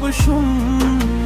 babuşum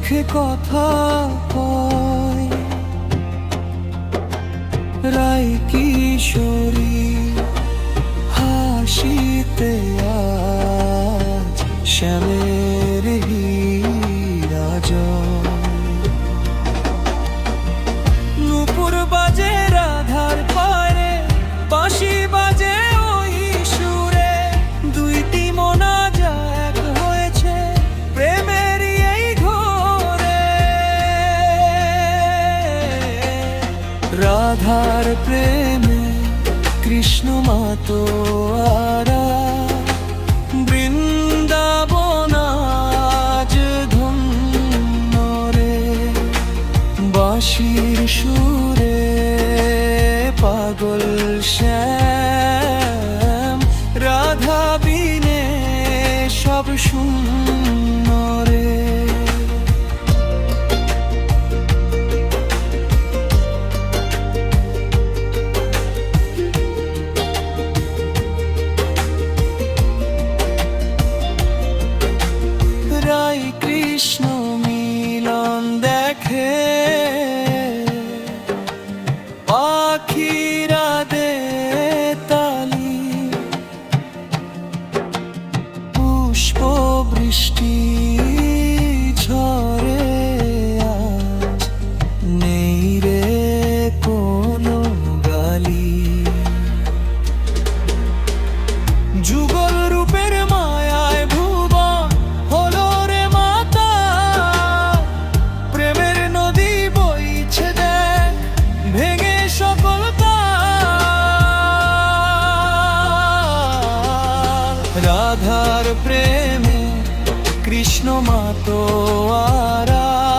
চোখে কথা কয়। রায় কিশোরী হাসিতে আজ শ্যামের রাজা তোয়ারা বৃন্দাবনাজ ধন্য রে সুরে পাগল শ্যাম রাধা বিনে সব শুন কৃষ্ণ মাতো আরা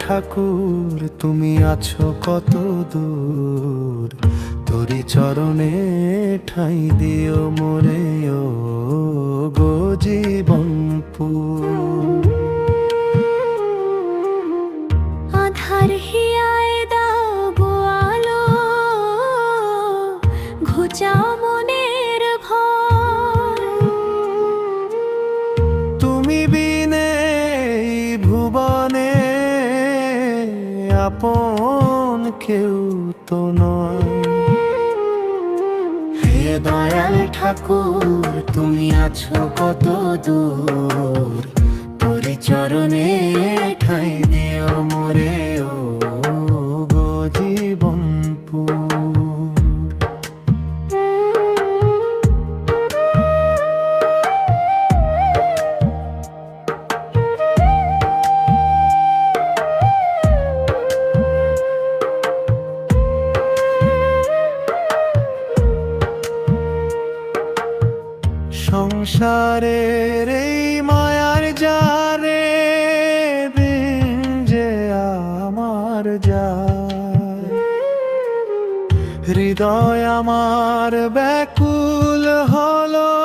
ঠাকুর তুমি আছো কত দূর। তোরি চরণে ঠাই দিও মোরে ও গো জীবনপুর আপন কেউ তো নয়। হে দয়াল ঠাকুর, তুমি আছো কত দূর। পরিচরণে ঠাই দিও মোরে ও আমার ব্যাকুল হলো।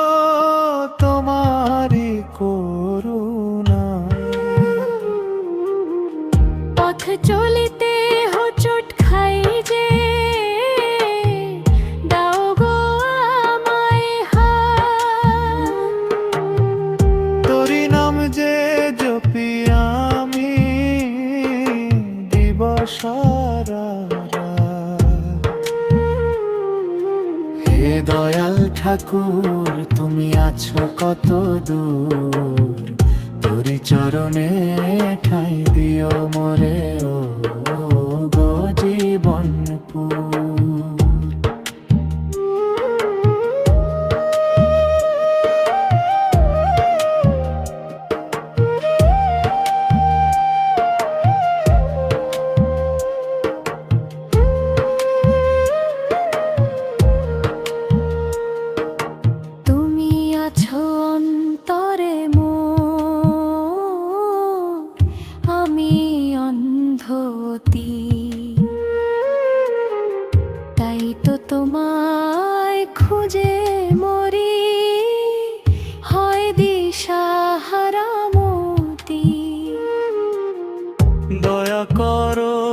ঠাকুর তুমি আছো কত দূর? তোর চরণে ঠাই দিও মরে ও গো জীবনপুর choro.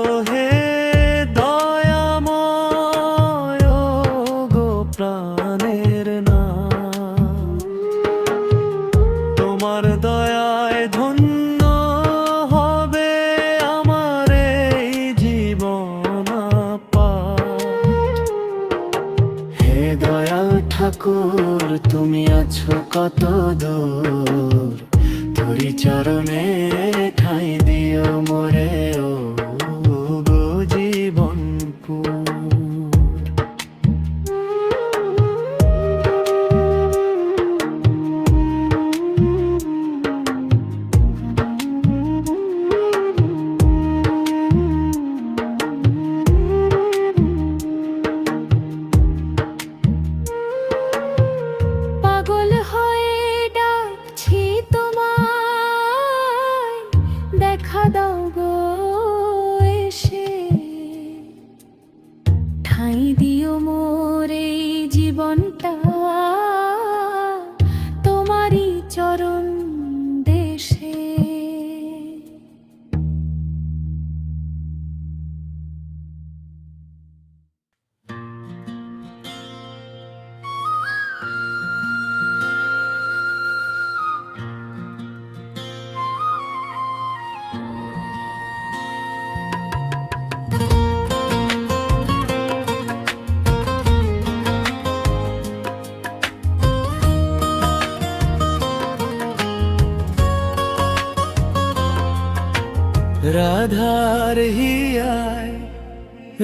রাধার হিয়ায়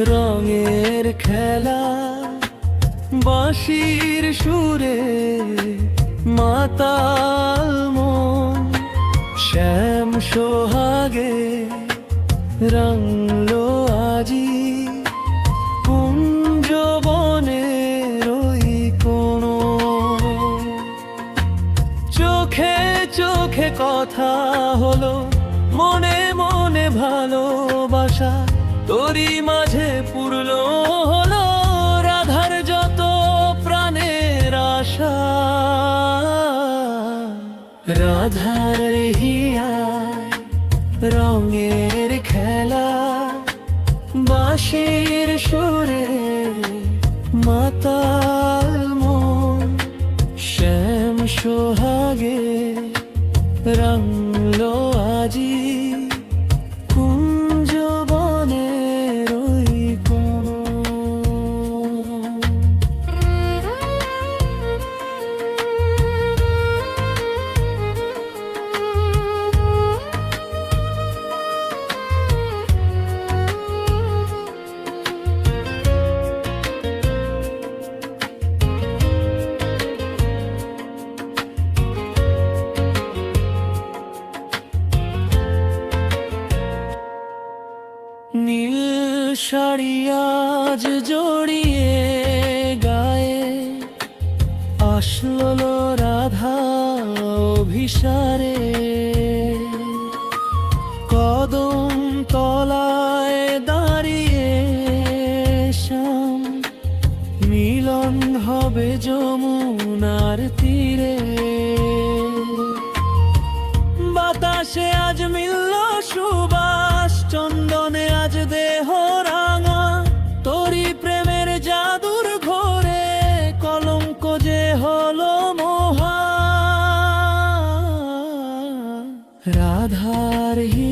রঙের খেলা, বাঁশির সুরে মাতাল মন। শ্যাম সোহাগে রংলো আজি কুঞ্জ বনের ওই কোনো চোখে চোখে কথা হলো মনে মনে ভালোবাসা তোরই মাঝে পুরল হলো রাধার যত প্রাণের আশা। রাধার হবে যমুনার তীরে। বাতাসে আজ মিলল সুবাস, চন্দনে আজ দেহ রাঙা। তোরি প্রেমের জাদুর ঘোরে, কলঙ্ক যে হলো মোহা। রাধার হিয়ায়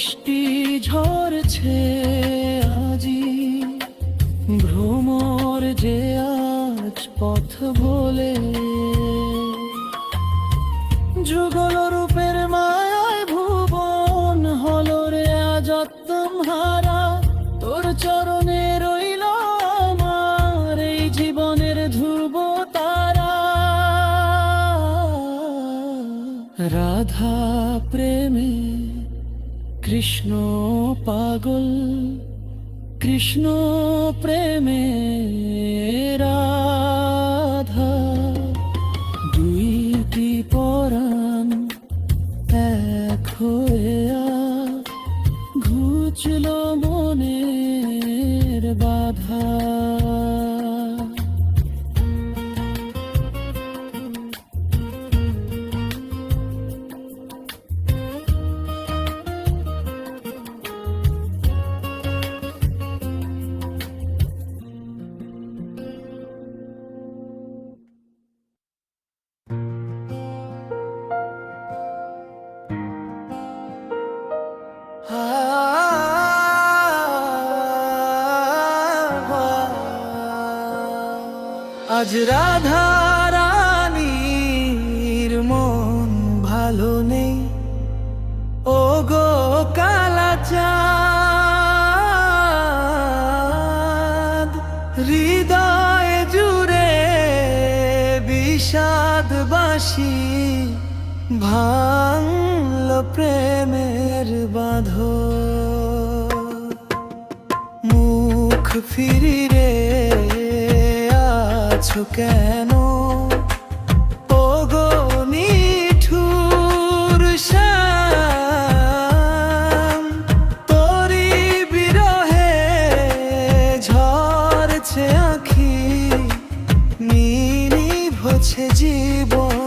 বৃষ্টি ঝরছে আজি। ভ্রমর যে আজ পথ ভোলে যুগল রূপের মায়ায় ভুবন হলো রে আজত্তম হারা। তোর চরণে রইল আমার এই জীবনের ধ্রুব তারা। রাধা প্রেমে কৃষ্ণ পাগল কৃষ্ণ প্রেমে আজ রাধা রানীর মন ভালো নেই। ও গো কালা চাঁদ হৃদয় জুড়ে বিষাদ বাসি ভাঙল প্রেমের বাঁধ। মুখ ফিরি কেন? তোরি বিরহে ঝরছে আখি নীলি ভছে জীবন।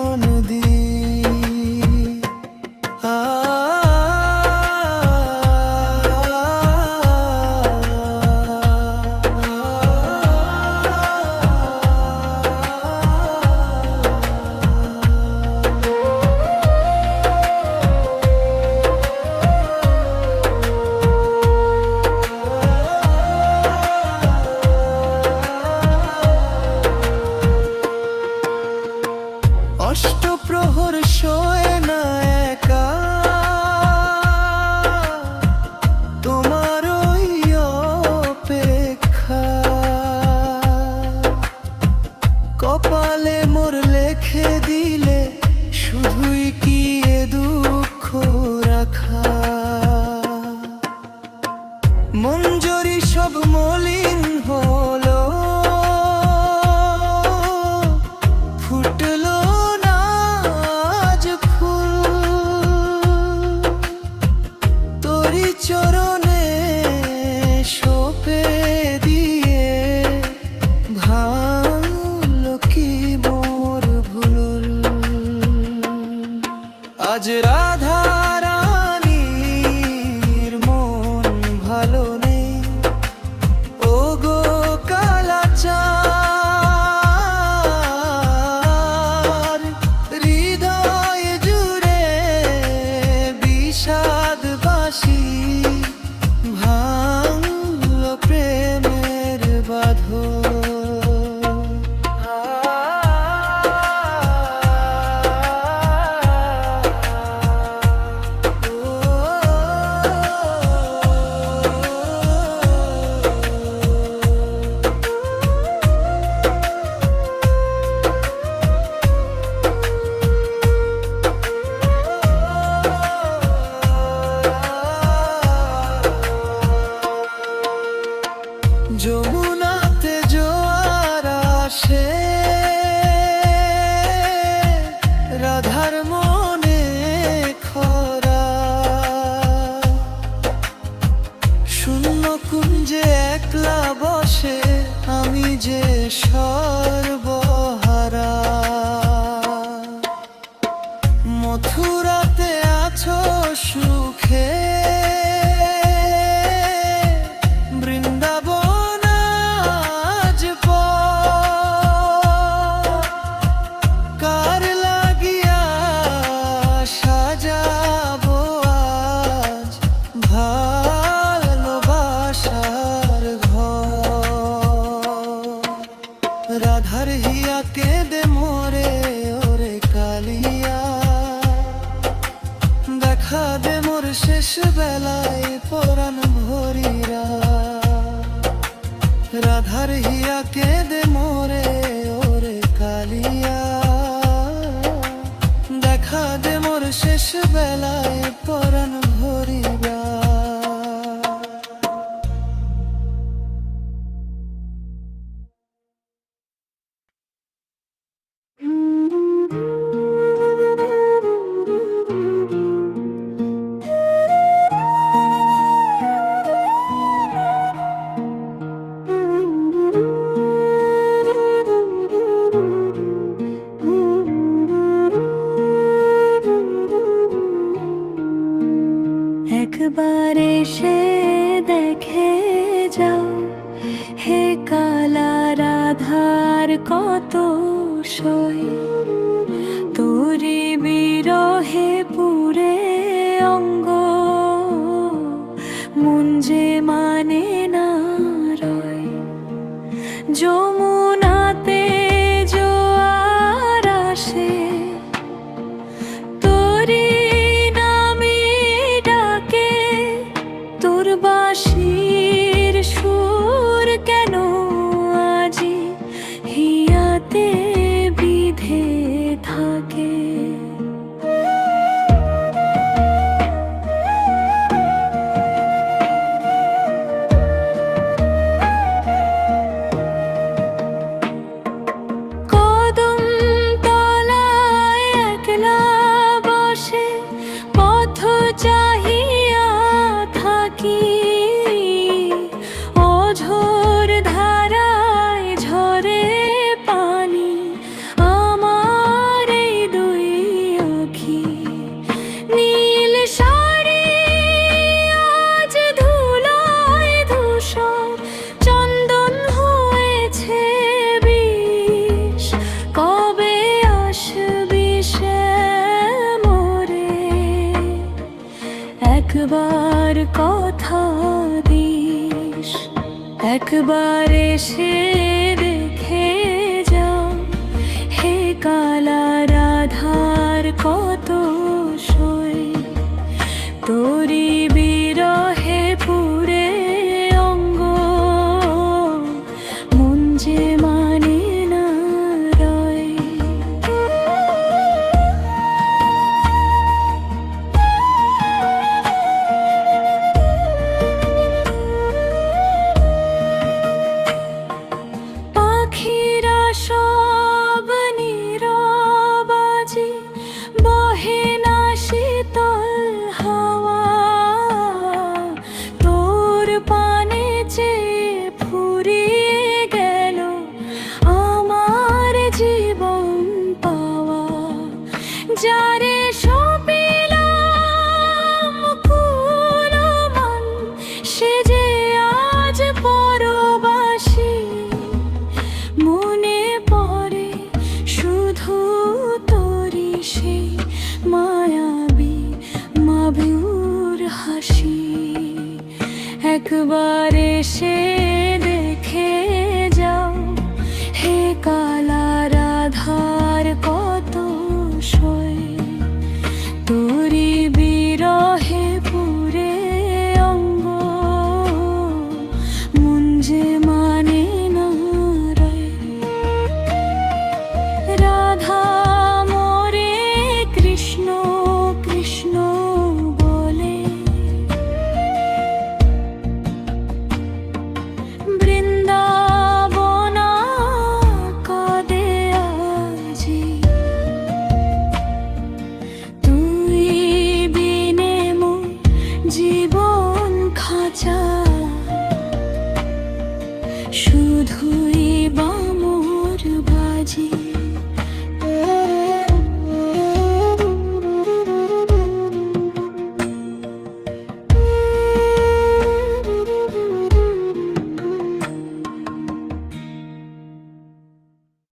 就 তোরি